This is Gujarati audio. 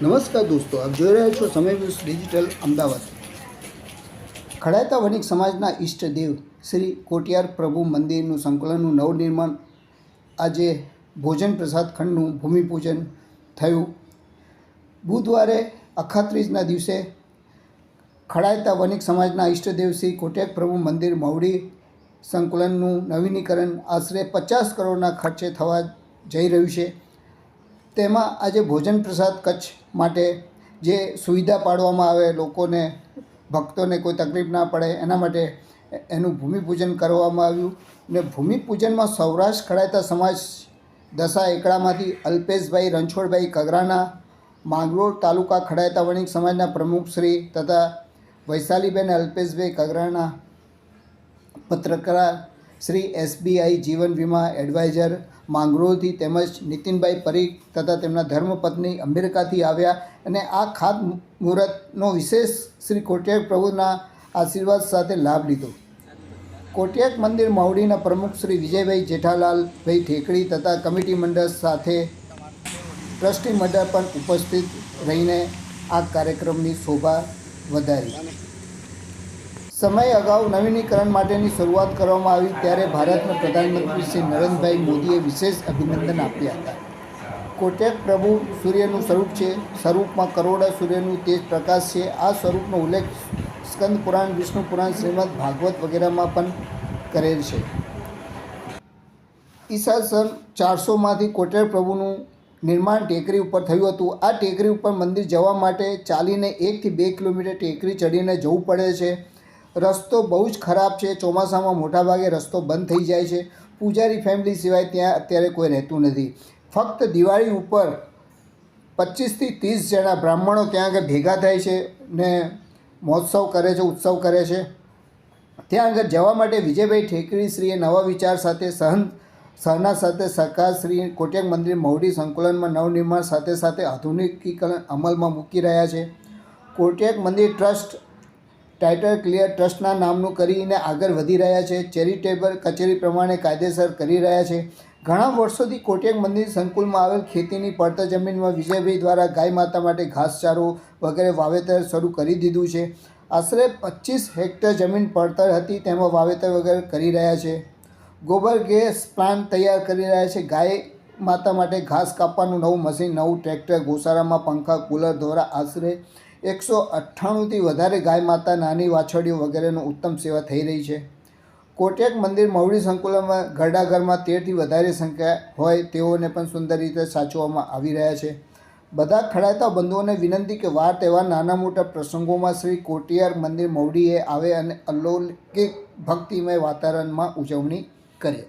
દોસ્તો, આપ જોઈ રહ્યા છો સમય ન્યૂઝ ડિજિટલ અમદાવાદ. ખડાયતા વણિક સમાજના ઈષ્ટદેવ શ્રી કોટિયાર પ્રભુ મંદિરનું સંકલનનું નવનિર્માણ આજે ભોજન પ્રસાદ ખંડનું ભૂમિપૂજન થયું. બુધવારે અખાત્રીજના દિવસે ખડાયતા વણિક સમાજના ઈષ્ટદેવ શ્રી કોટિયાર પ્રભુ મંદિર મવડી સંકલનનું નવીનીકરણ આશરે પચાસ કરોડના ખર્ચે થવા જઈ રહ્યું છે. તેમાં આજે ભોજન પ્રસાદ કચ્છ માટે જે સુવિધા પાડવામાં આવે, લોકોને, ભક્તોને કોઈ તકલીફ ના પડે, એના માટે એનું ભૂમિપૂજન કરવામાં આવ્યું. ને ભૂમિપૂજનમાં સૌરાષ્ટ્ર ખડાયતા સમાજ દશા એકડામાંથી અલ્પેશભાઈ રણછોડભાઈ કગરાના, માંગરોળ તાલુકા ખડાયતા વણિક સમાજના પ્રમુખ શ્રી તથા વૈશાલીબેન અલ્પેશભાઈ કગરાના પત્રકાર શ્રી એસબીઆઈ જીવન વીમા એડવાઇઝર માંગરોળથી તેમજ નીતિનભાઈ પરીખ તથા તેમના ધર્મપત્ની અમેરિકાથી આવ્યા અને આ ખાત મુહૂર્તનો વિશેષ શ્રી કોટિયાક પ્રભુના આશીર્વાદ સાથે લાભ લીધો. કોટિયાક મંદિર માવડીના પ્રમુખ શ્રી વિજયભાઈ જેઠાલાલભાઈ ઠેકડી તથા કમિટી મંડળ સાથે ટ્રસ્ટી મંડળ પણ ઉપસ્થિત રહીને આ કાર્યક્રમની શોભા વધારી. સમય અગાઉ નવીનીકરણ માટેની શરૂઆત કરવામાં આવી ત્યારે ભારતના પ્રધાનમંત્રી શ્રી નરેન્દ્રભાઈ મોદીએ વિશેષ અભિનંદન આપ્યા હતા. કોટેક પ્રભુ સૂર્યનું સ્વરૂપ છે, સ્વરૂપમાં કરોડા સૂર્યનું તેજ પ્રકાશ છે. આ સ્વરૂપનો ઉલ્લેખ સ્કંદ પુરાણ, વિષ્ણુ પુરાણ, શ્રીમદ ભાગવત વગેરેમાં પણ કરેલ છે. ઈસા સન ચારસોમાંથી કોટેર પ્રભુનું નિર્માણ ટેકરી ઉપર થયું હતું. આ ટેકરી ઉપર મંદિર જવા માટે ચાલીને એકથી બે કિલોમીટર ટેકરી ચડીને જવું પડે છે. રસ્તો બહુ જ ખરાબ છે, ચોમાસામાં મોટાભાગે રસ્તો બંધ થઈ જાય છે. પૂજારી ફેમિલી સિવાય ત્યાં અત્યારે કોઈ રહેતું નથી. ફક્ત દિવાળી ઉપર પચીસથી ત્રીસ જણા બ્રાહ્મણો ત્યાં આગળ ભેગા થાય છે ને મહોત્સવ કરે છે, ઉત્સવ કરે છે. ત્યાં આગળ જવા માટે વિજયભાઈ ઠેકરીશ્રીએ નવા વિચાર સાથે સહન સહના સાથે સરકાર શ્રી કોટેક મંદિર મહુડી સંકુલનમાં નવનિર્માણ સાથે સાથે આધુનિકીકરણ અમલમાં મૂકી રહ્યા છે. કોટેક મંદિર ટ્રસ્ટ ટાઇટલ ક્લિયર ટ્રસ્ટના નામનું કરીને આગળ વધી રહ્યા છે. ચેરિટેબલ કચેરી પ્રમાણે કાયદેસર કરી રહ્યા છે. ઘણા વર્ષોથી કોટેક મંદિર સંકુલમાં આવેલ ખેતીની પડતર જમીનમાં વિજયભાઈ દ્વારા ગાય માતા માટે ઘાસચારો વગેરે વાવેતર શરૂ કરી દીધું છે. આશરે પચીસ હેક્ટર જમીન પડતર હતી. તેમાં વાવેતર વગેરે કરી રહ્યા છે. ગોબર ગેસ પ્લાન્ટ તૈયાર કરી રહ્યા છે. ગાય માતા માટે ઘાસ કાપવાનું નવું મશીન, નવું ટ્રેક્ટર ગોસારામાં પંખા, કુલર દ્વારા આશરે એકસો અઠ્ઠાણુંથી વધારે ગાય માતા નાની વાછડીઓ વગેરેનો ઉત્તમ સેવા થઈ રહી છે. કોટેક મંદિર મવડી સંકુલમાં ઘરડાઘરમાં તેરથી વધારે સંખ્યા હોય તેઓને પણ સુંદર રીતે સાચવવામાં આવી રહ્યા છે. બધા ખડાયતા બંધુઓને વિનંતી કે વાર તહેવાર નાના મોટા પ્રસંગોમાં શ્રી કોટિયાર મંદિર મવડીએ આવે અને અલૌકિક ભક્તિમય વાતાવરણમાં ઉજવણી કરે.